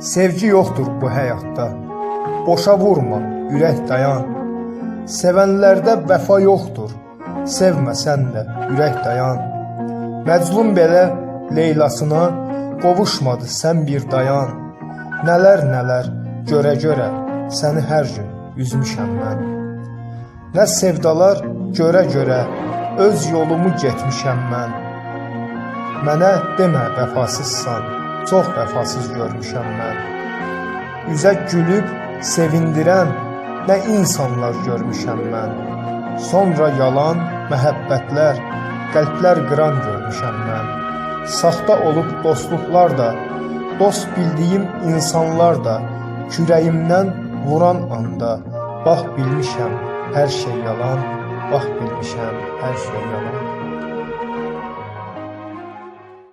Sevgi yoxdur bu həyatda. Boşa vurma, ürək dayan. Sevənlərdə vəfa yoxdur. Sevməsən də ürək dayan. Məcnun belə Leylasına qovuşmadı sən bir dayan. Nələr nələr görə-görə səni hər gün üzmüşəm mən. Nə sevdalar görə-görə öz yolumu getmişəm mən. Mənə demə vəfasızsan, çox vəfasız görmüşəm mən. Üzə gülüb sevindirən nə insanlar görmüşəm mən. Sonra yalan, məhəbbətlər, qəlblər qıran görmüşəm mən. Saxta olub dostluqlar da, dost bildiyim insanlar da kürəyimdən vuran anda bax bilmişəm hər şey yalan, bax bilmişəm hər şey yalan.